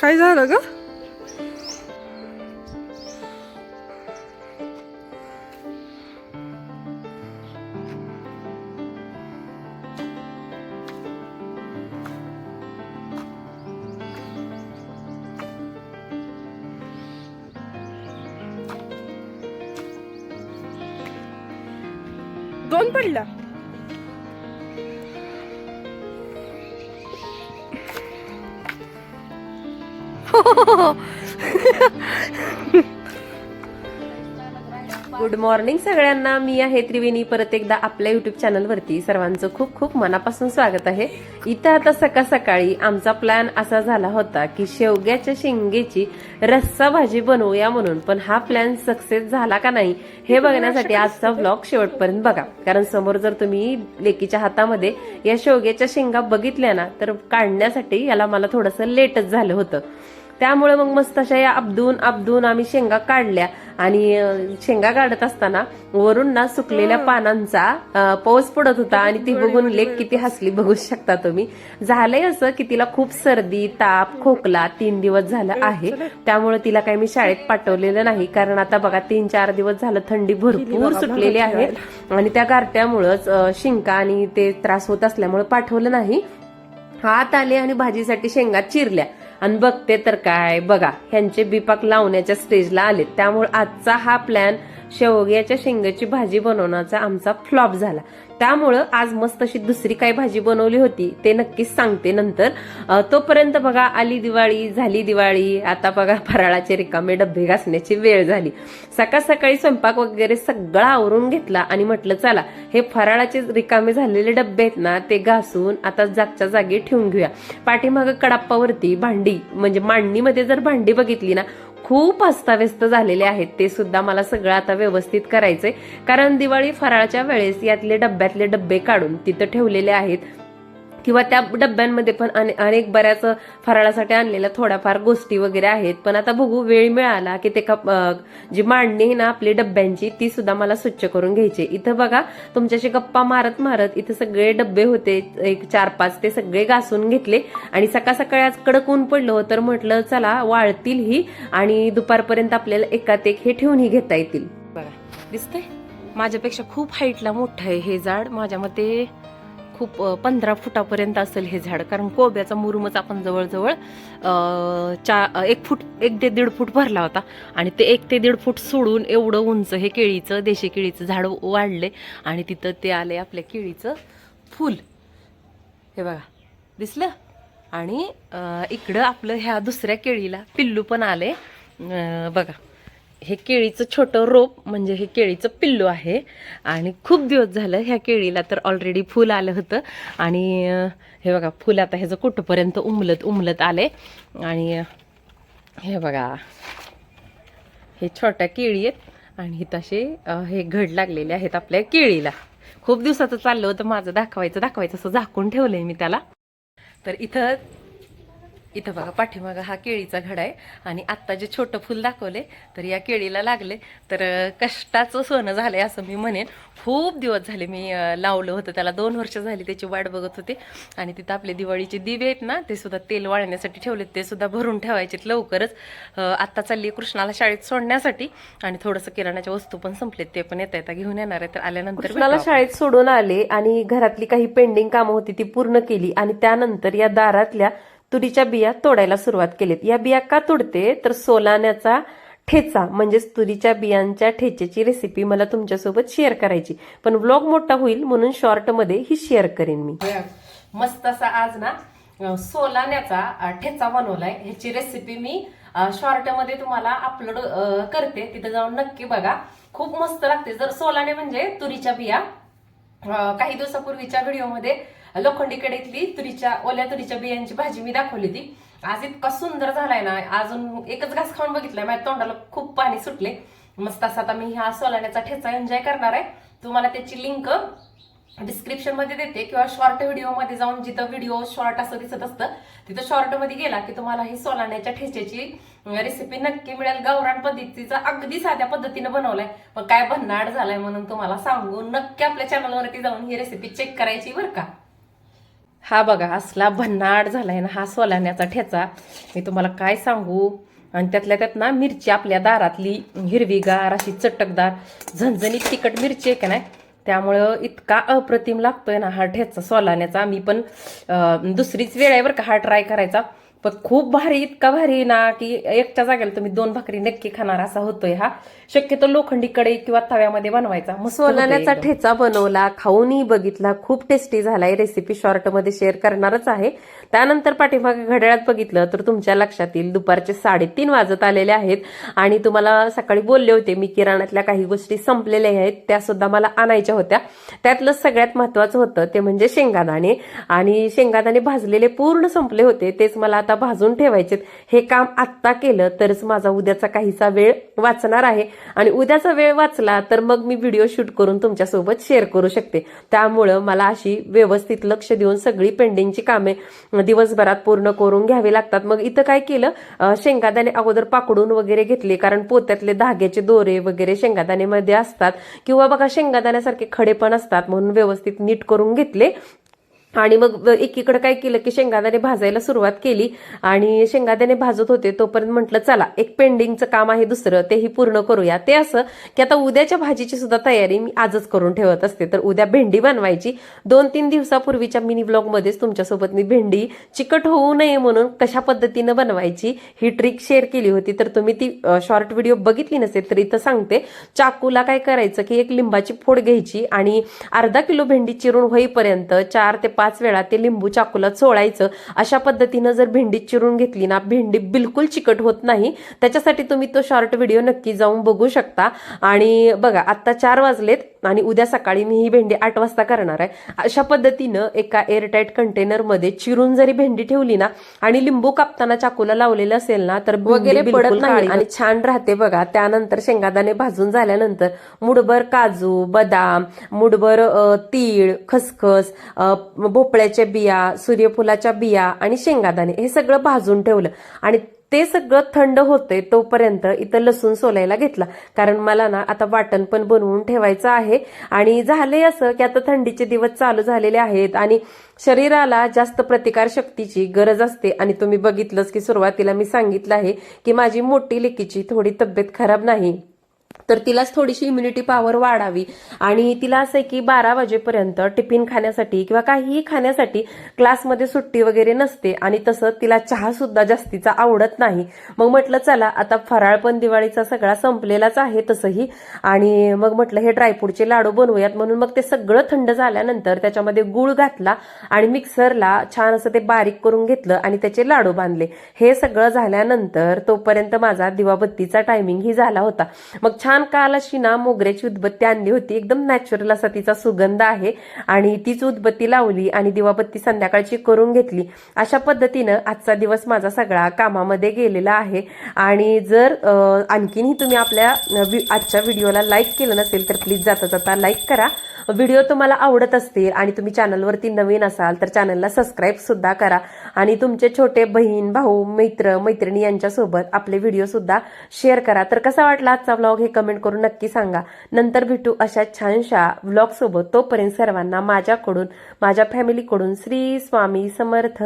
काय झालं ग? दोन पडला. गुड मॉर्निंग सगळ्यांना. मी आहे त्रिवेणी. परत एकदा आपल्या युट्यूब चॅनलवरती सर्वांचं खूप खूप मनापासून स्वागत आहे. इथं आता सकाळ सकाळी आमचा प्लॅन असा झाला होता की शेवग्याच्या शेंगेची रस्सा भाजी बनवूया म्हणून. पण हा प्लॅन सक्सेस झाला का नाही हे बघण्यासाठी आजचा व्लॉग शेवटपर्यंत बघा. कारण समोर जर तुम्ही लेकीच्या हातामध्ये या शेवग्याच्या शेंगा बघितल्या ना तर काढण्यासाठी याला मला थोडंसं लेटच झालं होतं. त्यामुळे मग मस्त अशा या अबदून अबदून आम्ही शेंगा काढल्या. आणि शेंगा काढत असताना वरून ना सुकलेल्या पानांचा पाऊस पडत होता. आणि ती बघून लेक किती हसली बघू शकता तुम्ही. झालंय असं की तिला खूप सर्दी ताप खोकला तीन दिवस झालं आहे. त्यामुळे तिला काही मी शाळेत पाठवलेलं नाही. कारण आता बघा तीन चार दिवस झालं थंडी भरपूर सुटलेली आहे. आणि त्या गारट्यामुळंच शिंका आणि ते त्रास होत असल्यामुळे पाठवलं नाही. हात आले आणि भाजीसाठी शेंगा चिरल्या. आणि बघते तर काय? बघा ह्यांचे बिपाक लावण्याच्या स्टेजला आले त्यामुळे आजचा हा प्लॅन शेवग्याच्या शेंगाची भाजी बनवण्याचा आमचा फ्लॉप झाला. त्यामुळं आज मस्त अशी दुसरी काही भाजी बनवली होती ते नक्कीच सांगते नंतर. तोपर्यंत बघा आली दिवाळी झाली दिवाळी. आता बघा फराळाचे रिकामे डब्बे घासण्याची वेळ झाली. सकाळ सकाळी स्वयंपाक वगैरे सगळा आवरून घेतला आणि म्हटलं चला हे फराळाचे रिकामे झालेले डब्बे आहेत ना ते घासून आता जागच्या जागी ठेवून घेऊया. पाठीमागं कडाप्पावरती भांडी म्हणजे मांडणीमध्ये जर भांडी बघितली ना खूप अस्ताव्यस्त झालेले आहेत. ते सुद्धा मला सगळं आता व्यवस्थित करायचंय. कारण दिवाळी फराळच्या वेळेस यातले डब्यातले डब्बे काढून तिथं ठेवलेले आहेत. किंवा त्या डब्यांमध्ये पण अने- अनेक बऱ्याच फराळासाठी आणलेल्या थोड्याफार गोष्टी वगैरे आहेत. पण आता बघू वेळ मिळाला की ते कप- जी मांडणी आहे ना आपली डब्यांची ती सुद्धा मला स्वच्छ करून घ्यायची. इथं बघा तुमच्याशी गप्पा मारत मारत इथं सगळे डब्बे होते एक चार पाच ते सगळे घासून घेतले. आणि सकाळ सकाळी आज कडक ऊन पडलं तर म्हटलं चला वाळतील ही आणि दुपारपर्यंत आपल्याला एकात एक हे ठेवूनही घेता येतील. बघा दिसतंय? माझ्यापेक्षा खूप हाईटला मोठं आहे हे झाड. माझ्या मते खूप पंधरा फुटापर्यंत असेल हे झाड. कारण कोब्याचा मुरुमच आपण जवळजवळ चार चा एक फूट एक ते दीड फूट भरला होता. आणि ते एक ते दीड फूट सोडून एवढं उंच हे केळीचं देशी केळीचं झाड वाढले. आणि तिथं ते आले आपल्या केळीचं फूल. हे बघा दिसलं? आणि इकडं आपलं ह्या दुसऱ्या केळीला पिल्लू पण आले. बघा. हे केळीचं छोटं रोप म्हणजे हे केळीचं पिल्लू आहे. आणि खूप दिवस झालं ह्या केळीला तर ऑलरेडी फुल आलं होतं. आणि हे बघा फुल आता ह्याचं कुठंपर्यंत उमलत उमलत आले आणि हे बघा हे छोट्या केळी आहेत. आणि हे तसे हे घड लागलेले आहेत आपल्या केळीला. खूप दिवसाचं चाललं होतं माझं दाखवायचं दाखवायचं असं झाकून ठेवलंय मी त्याला. तर इथं इथं बघा पाठीमागं हा केळीचा घडा आहे. आणि आत्ता जे छोटं फुल दाखवले तर या केळीला लागले. तर कष्टाचं सोनं झालंय असं मी म्हणेन. खूप दिवस झाले मी लावलं होतं. त्याला दोन वर्ष झाली त्याची वाट बघत होते. आणि तिथं आपले दिवाळीचे दिवे आहेत ना ते सुद्धा तेल वाळण्यासाठी ठेवलेत. ते सुद्धा भरून ठेवायचेत लवकरच. आत्ता चालली कृष्णाला शाळेत सोडण्यासाठी. आणि थोडंसं किराणाच्या वस्तू पण संपलेत. ते पण येता येता घेऊन येणार आहे तर आल्यानंतर कृष्णाला शाळेत सोडून आले आणि घरातली काही पेंडिंग कामं होती ती पूर्ण केली. आणि त्यानंतर या दारातल्या तुरीच्या बिया तोडायला सुरुवात केलीत. या बिया का तोडते? तर सोलाण्याचा ठेचा म्हणजेच तुरीच्या बियांच्या ठेचेची रेसिपी मला तुमच्यासोबत शेअर करायची. पण व्लॉग मोठा होईल म्हणून शॉर्टमध्ये ही शेअर करेन मी. मस्त असा आज ना सोलाण्याचा ठेचा बनवलाय. ह्याची रेसिपी मी शॉर्टमध्ये तुम्हाला अपलोड करते. तिथे जाऊन नक्की बघा. खूप मस्त लागते. जर सोलाने म्हणजे तुरीच्या बिया काही दिवसापूर्वीच्या व्हिडिओमध्ये लोखंडी कडेतली तुरीच्या ओल्या तुरीच्या बियांची भाजी मी दाखवली ती. आज इतका सुंदर झालाय ना अजून एकच घास खाऊन बघितलाय माझ्या तोंडाला खूप पाणी सुटले मस्त असा आता मी ह्या सोलाण्याचा ठेचा एन्जॉय करणार आहे. तुम्हाला त्याची लिंक डिस्क्रिप्शनमध्ये देते किंवा शॉर्ट व्हिडिओमध्ये जाऊन जिथं व्हिडिओ शॉर्ट असं दिसत असतं तिथं शॉर्टमध्ये गेला की तुम्हाला ही सोलाण्याच्या ठेच्याची रेसिपी नक्की मिळेल. गावरान पद्धतीचा अगदी साध्या पद्धतीनं बनवलाय. पण काय भन्नाट झालाय म्हणून तुम्हाला सांगू नक्की आपल्या चॅनलवरती जाऊन ही रेसिपी चेक करायची बरं का. हा बघा असला भन्नाट झाला आहे ना हा सोलाण्याचा ठेचा. मी तुम्हाला काय सांगू? आणि त्यातल्या त्यात ना मिरची आपल्या दारातली हिरवीगार अशी चटकदार झणझणीत तिखट मिरची आहे का नाही? त्यामुळं इतका अप्रतिम लागतोय ना हा ठेचा सोलाण्याचा. मी पण दुसरीच वेळ आहे बरं का हा ट्राय करायचा. पण खूप भारी इतका भारी ना की एकच्या जागेला तुम्ही दोन भाकरी नक्की खाणार असा होतोय हा. शक्यतो लोखंडी कढई किंवा तव्यामध्ये बनवायचा. होतोय सोलाण्याचा. ठेचा बनवला खाऊनही बघितला खूप टेस्टी झालाय रेसिपी शॉर्टमध्ये शेअर करणारच आहे. त्यानंतर पाठीमागे घड्याळात बघितलं तर तुमच्या लक्षात येईल दुपारचे साडेतीन वाजत आलेले आहेत. आणि तुम्हाला सकाळी बोलले होते मी किराणातल्या काही गोष्टी संपलेल्या आहेत त्या सुद्धा मला आणायच्या होत्या. त्यातलं सगळ्यात महत्वाचं होतं ते म्हणजे शेंगादाणे. आणि शेंगादाणे भाजलेले पूर्ण संपले होते तेच मला आता भाजून ठेवायचे हे काम आत्ता केलं तरच माझा उद्याचा काहीसा वेळ वाचणार आहे. आणि उद्याचा वेळ वाचला तर मग मी व्हिडिओ शूट करून तुमच्यासोबत शेअर करू शकते. त्यामुळं मला अशी व्यवस्थित लक्ष देऊन सगळी पेंडिंगची कामे दिवसभरात पूर्ण करून घ्यावी लागतात. मग इथं काय केलं? शेंगादाणे अगोदर पाकडून वगैरे घेतले. कारण पोत्यातले धाग्याचे दोरे वगैरे शेंगादाण्यामध्ये असतात. किंवा बघा शेंगादाण्यासारखे खडे पण असतात म्हणून व्यवस्थित नीट करून घेतले. आणि मग एकीकडे काय केलं की शेंगादाणे भाजायला सुरुवात केली आणि शेंगादाणे भाजत होते तोपर्यंत म्हटलं चला एक पेंडिंगचं काम आहे दुसरं तेही पूर्ण करूया. ते असं की आता उद्याच्या भाजीची सुद्धा तयारी मी आजच करून ठेवत असते. तर उद्या भेंडी बनवायची. दोन तीन दिवसापूर्वीच्या मिनी ब्लॉगमध्येच तुमच्यासोबत मी भेंडी चिकट होऊ नये म्हणून कशा पद्धतीनं बनवायची ही ट्रिक शेअर केली होती. तर तुम्ही ती शॉर्ट व्हिडिओ बघितली नसेल तर इथं सांगते. चाकूला काय करायचं की एक लिंबाची फोड घ्यायची आणि अर्धा किलो भेंडी चिरून होईपर्यंत चार ते पाच वेळा ते लिंबू चाकूला चोळायचं. अशा पद्धतीनं जर भेंडी चिरून घेतली ना भेंडी बिलकुल चिकट होत नाही. त्याच्यासाठी तुम्ही तो शॉर्ट व्हिडिओ नक्की जाऊन बघू शकता. आणि बघा आता चार वाजलेत. आणि उद्या सकाळी मी ही भेंडी आठ वाजता करणार आहे. अशा पद्धतीनं एका एअरटाईट कंटेनरमध्ये चिरून जरी भेंडी ठेवली ना आणि लिंबू कापताना चाकूला लावलेलं असेल ना तर वगैरे पडत नाही आणि छान राहते बघा. त्यानंतर शेंगादाणे भाजून झाल्यानंतर मुठभर काजू बदाम मुठभर अ, तीळ खसखस भोपळ्याच्या बिया सूर्यफुलाच्या बिया आणि शेंगादाणे हे सगळं भाजून ठेवलं. आणि ते सगळं थंड होते तोपर्यंत इथं लसूण सोलायला घेतला. कारण मला ना आता वाटण पण बनवून ठेवायचं आहे. आणि झाले असं की आता थंडीचे दिवस चालू झालेले आहेत आणि शरीराला जास्त प्रतिकार शक्तीची गरज असते. आणि तुम्ही बघितलंच की सुरुवातीला मी सांगितलं आहे की माझी मोठी लेकीची थोडी तब्येत खराब नाही. तर तिलाच थोडीशी इम्युनिटी पॉवर वाढावी. आणि तिला असं आहे की बारा वाजेपर्यंत टिफिन खाण्यासाठी किंवा काहीही खाण्यासाठी क्लासमध्ये सुट्टी वगैरे नसते आणि तसं तिला चहा सुद्धा जास्तीचा आवडत नाही. मग म्हटलं चला आता फराळ पण दिवाळीचा सगळा संपलेलाच आहे तसंही. आणि मग म्हटलं हे ड्रायफ्रूटचे लाडू बनवूयात. म्हणून मग ते सगळं थंड झाल्यानंतर त्याच्यामध्ये गुळ घातला आणि मिक्सरला छान असं ते बारीक करून घेतलं आणि त्याचे लाडू बांधले. हे सगळं झाल्यानंतर तोपर्यंत माझा दिवाबत्तीचा टायमिंग ही झाला होता. मग छान काल अशी ना मोगऱ्याची उदबत्ती आणली होती. एकदम नॅचरल असा तिचा सुगंध आहे. आणि तीच उदबत्ती लावली आणि दिवाबत्ती संध्याकाळची करून घेतली. अशा पद्धतीनं आजचा दिवस माझा सगळा कामामध्ये गेलेला आहे. आणि जर आणखीनही तुम्ही आपल्या आजच्या व्हिडिओला लाईक केलं नसेल तर प्लीज जाता जाता लाईक करा. व्हिडिओ तुम्हाला आवडत असतील आणि तुम्ही चॅनलवरती नवीन असाल तर चॅनलला सबस्क्राईब सुद्धा करा. आणि तुमचे छोटे बहीण भाऊ मित्र मैत्रिणी यांच्यासोबत आपले व्हिडिओ सुद्धा शेअर करा. तर कसा वाटला आजचा व्लॉग हे कमेंट करून नक्की सांगा. नंतर भेटू अशा छानशा व्लॉग सोबत. तोपर्यंत सर्वांना माझ्याकडून माझ्या फॅमिलीकडून श्री स्वामी समर्थ.